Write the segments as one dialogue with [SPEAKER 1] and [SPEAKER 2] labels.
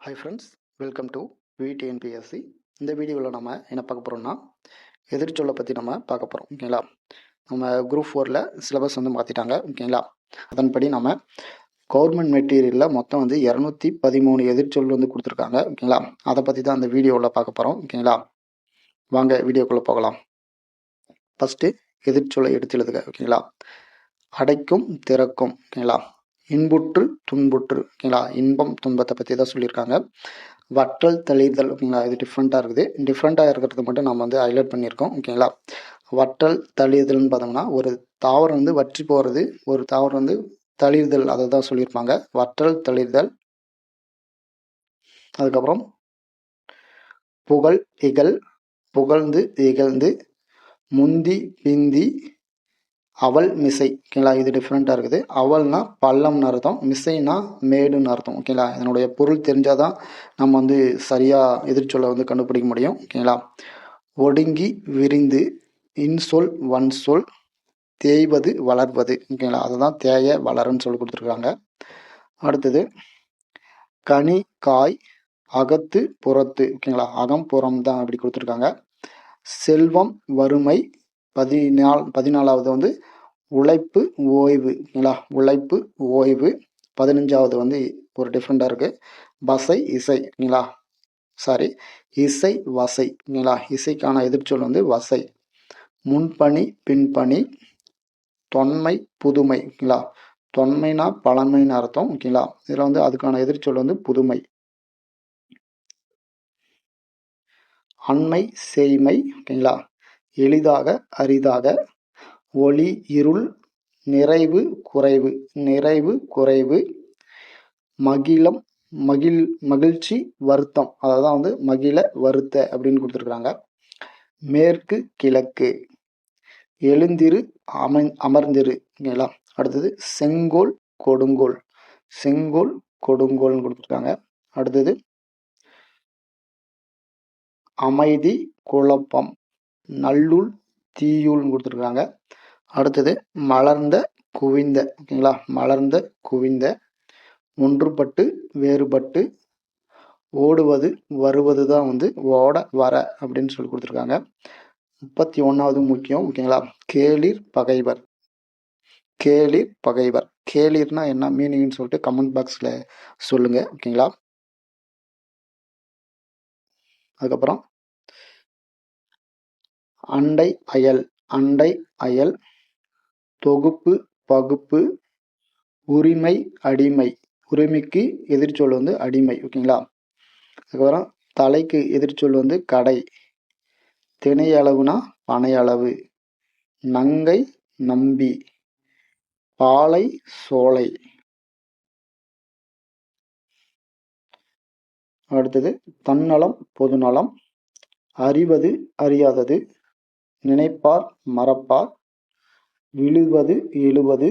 [SPEAKER 1] Hi friends welcome to VTNPSC இந்த வீடியோவில் நம்ம என்ன பார்க்க போகிறோம்னா எதிர்ச்சொல்லை பற்றி நம்ம பார்க்க போகிறோம் ஓகேங்களா நம்ம குரூப் ஃபோரில் சிலபஸ் வந்து மாற்றிட்டாங்க ஓகேங்களா அதன்படி நம்ம கவர்மெண்ட் மெட்டீரியலில் மொத்தம் வந்து இரநூத்தி பதிமூணு எதிர்ச்சொல் வந்து கொடுத்துருக்காங்க ஓகேங்களா அதை பற்றி தான் அந்த வீடியோவில் பார்க்க போகிறோம் ஓகேங்களா வாங்க வீடியோக்குள்ளே போகலாம். ஃபஸ்ட்டு எதிர்ச்சொல்லை எடுத்து எழுதுக ஓகேங்களா அடைக்கும் திறக்கும் ஓகேங்களா இன்புற்று துன்புற்று ஓகேங்களா? இன்பம் துன்பத்தை பற்றி தான் சொல்லியிருக்காங்க. வற்றல் தெளிதல் ஓகேங்களா? இது டிஃப்ரெண்ட்டாக இருக்குது. டிஃப்ரெண்ட்டாக இருக்கிறது மட்டும் நம்ம வந்து ஹைலைட் பண்ணியிருக்கோம் ஓகேங்களா? வற்றல் தளிர்தல்னு பார்த்தோம்னா ஒரு தாவரம் வந்து வற்றி போகிறது ஒரு தாவரம் வந்து தளிர்தல் அதை தான் சொல்லியிருப்பாங்க. வற்றல் தளிர்தல் அதுக்கப்புறம் புகழ் இகழ் புகழ்ந்து இகழ்ந்து முந்தி பிந்தி அவள் மிசை ஓகேங்களா? இது டிஃப்ரெண்ட்டாக இருக்குது. அவள்னா பள்ளம்னு அர்த்தம். மிசைனா மேடுன்னு அர்த்தம் ஓகேங்களா? இதனுடைய பொருள் தெரிஞ்சால் தான் நம்ம வந்து சரியாக எதிர்ச்சொல்லை வந்து கண்டுபிடிக்க முடியும் ஓகேங்களா? ஒடுங்கி விரிந்து இன்சொல் வன் சொல் தேய்வது வளர்வது ஓகேங்களா? அதுதான் தேய வளருன்னு சொல்லி கொடுத்துருக்காங்க. அடுத்தது கனி காய் அகத்து புறத்து ஓகேங்களா? அகம் புறம் தான் அப்படி கொடுத்துருக்காங்க. செல்வம் வறுமை பதினால் பதினாலாவது வந்து உழைப்பு ஓய்வு. ஓகேங்களா உழைப்பு ஓய்வு. பதினஞ்சாவது வந்து ஒரு டிஃப்ரெண்ட்டாக இருக்குது வசை இசை. ஓகேங்களா சாரி இசை வசை. ஓகேங்களா இசைக்கான எதிர்ச்சொல் வந்து வசை. முன்பணி பின்பணி. தொன்மை புதுமை. ஓகேங்களா? தொன்மைனா பழமைன்னு அர்த்தம். ஓகேங்களா? இதில் வந்து அதுக்கான எதிர்ச்சொல் வந்து புதுமை. அண்மை செய்மை. ஓகேங்களா? எளிதாக அரிதாக. ஒளி இருள் நிறைவு குறைவு. நிறைவு குறைவு. மகிழம் மகிழ் மகிழ்ச்சி வருத்தம். அதான் வந்து மகிழ வருத்த அப்படின்னு கொடுத்துருக்குறாங்க. மேற்கு கிழக்கு. எழுந்திரு அமை அமர்ந்திரு. ஓகேங்களா அடுத்தது செங்கோல் கொடுங்கோல். செங்கோல் கொடுங்கோல்னு கொடுத்துருக்காங்க. அடுத்தது அமைதி குழப்பம். நல்லுள் தீயுள்னு கொடுத்துருக்காங்க. அடுத்தது மலர்ந்த குவிந்த ஓகேங்களா? மலர்ந்த குவிந்த ஒன்றுபட்டு வேறுபட்டு ஓடுவது வருவது தான் வந்து ஓட வர அப்படின்னு சொல்லி கொடுத்துருக்காங்க. முப்பத்தி ஒன்றாவது முக்கியம் ஓகேங்களா? கேளிர் பகைவர். கேளிர் பகைவர். கேளிர்னா என்ன? மீனிங்னு சொல்லிட்டு கமெண்ட் பாக்ஸில் சொல்லுங்கள் ஓகேங்களா? அதுக்கப்புறம் அண்டை அயல். அண்டை அயல் தொகுப்பு பகுப்பு உரிமை அடிமை. உரிமைக்கு எதிர்ச்சொல் வந்து அடிமை ஓகேங்களா? அதுக்கப்புறம் தலைக்கு எதிர்ச்சொல் வந்து கடை. திணை அளவுனா பனை அளவு. நங்கை நம்பி. பாலை சோலை. அடுத்தது தன்னலம் பொதுநலம். அறிவது அறியாதது. நினைப்பார் மறப்பார். விழுவது எழுவது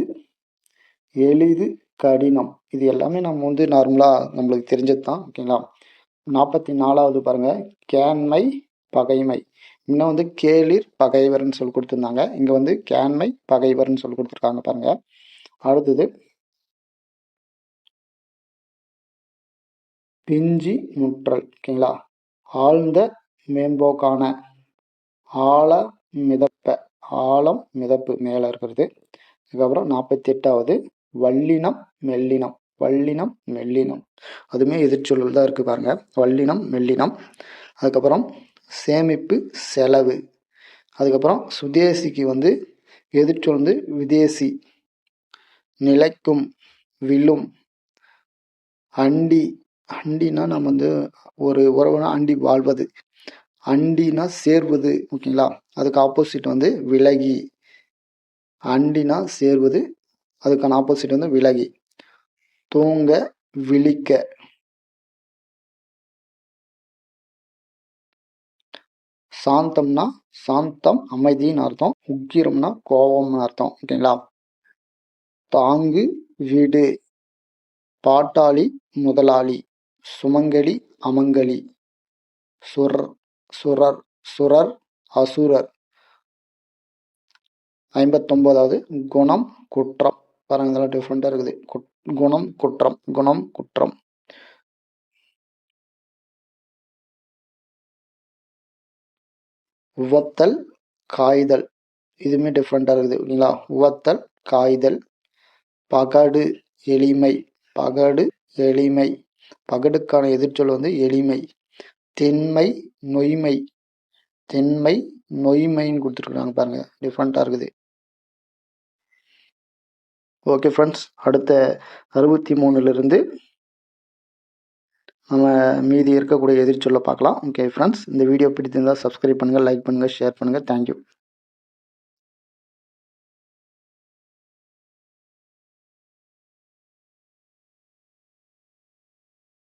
[SPEAKER 1] எளிது கடினம். இது எல்லாமே நம்ம வந்து நார்மலாக நம்மளுக்கு தெரிஞ்சது தான் ஓகேங்களா நாற்பத்தி நாலாவது பாருங்கள் கேண்மை பகைமை. இன்னும் வந்து கேளிர் பகைவர்னு சொல்லி கொடுத்துருந்தாங்க. இங்கே வந்து கேண்மை பகைவர்னு சொல்லி கொடுத்துருக்காங்க பாருங்கள் அடுத்தது பிஞ்சி முற்றல் ஓகேங்களா ஆழ்ந்த மேம்போக்கான ஆழ மித ஆழம் மிதப்பு மேலே இருக்கிறது. அதுக்கப்புறம் நாற்பத்தி எட்டாவது வல்லினம் மெல்லினம். வல்லினம் மெல்லினம். அதுவுமே எதிர்ச்சொல்கள் தான் இருக்குது பாருங்கள் வல்லினம் மெல்லினம். அதுக்கப்புறம் சேமிப்பு செலவு. அதுக்கப்புறம் சுதேசிக்கு வந்து எதிர்ச்சொல் வந்து விதேசி. நிலைக்கும் விழும் அண்டி. அண்டினா நம்ம வந்து ஒரு உறவுனா அண்டி வாழ்வது. அண்டினா சேர்வது ஓகேங்களா? அதுக்கு ஆப்போசிட் வந்து விலகி. அண்டினா சேர்வது அதுக்கான ஆப்போசிட் வந்து விலகி. தூங்க விழிக்க. சாந்தம்னா சாந்தம் அமைதின்னு அர்த்தம். உக்கிரம்னா கோபம்னு அர்த்தம் ஓகேங்களா? தாங்கு வீடு. பாட்டாளி முதலாளி. சுமங்கலி அமங்கலி. சுர் சுரர் சுரர் அசுரர். ஐம்பத்தொம்போதாவது குணம் குற்றம். பாருங்க இதெல்லாம் டிஃப்ரெண்ட்டாக இருக்குது. குணம் குற்றம் குணம் குற்றம். உவத்தல் காய்தல். இதுவுமே டிஃப்ரெண்டாக இருக்குது ஓகேங்களா உவத்தல் காய்தல். பகடு எளிமை. பகடு எளிமை. பகடுக்கான எதிர்ச்சொல் வந்து எளிமை. தென்மை நொய்மை. தென்மை நொய்மைன்னு கொடுத்துருக்குறாங்க பாருங்கள் டிஃப்ரெண்ட்டாக இருக்குது. ஓகே ஃப்ரெண்ட்ஸ் அடுத்த அறுபத்தி மூணுலேருந்து நம்ம மீதி இருக்கக்கூடிய எதிர்ச்சொல்லை பார்க்கலாம். ஓகே ஃப்ரெண்ட்ஸ் இந்த வீடியோ பிடித்திருந்தால் சப்ஸ்கிரைப் பண்ணுங்கள் லைக் பண்ணுங்கள் ஷேர் பண்ணுங்கள் தேங்க்யூ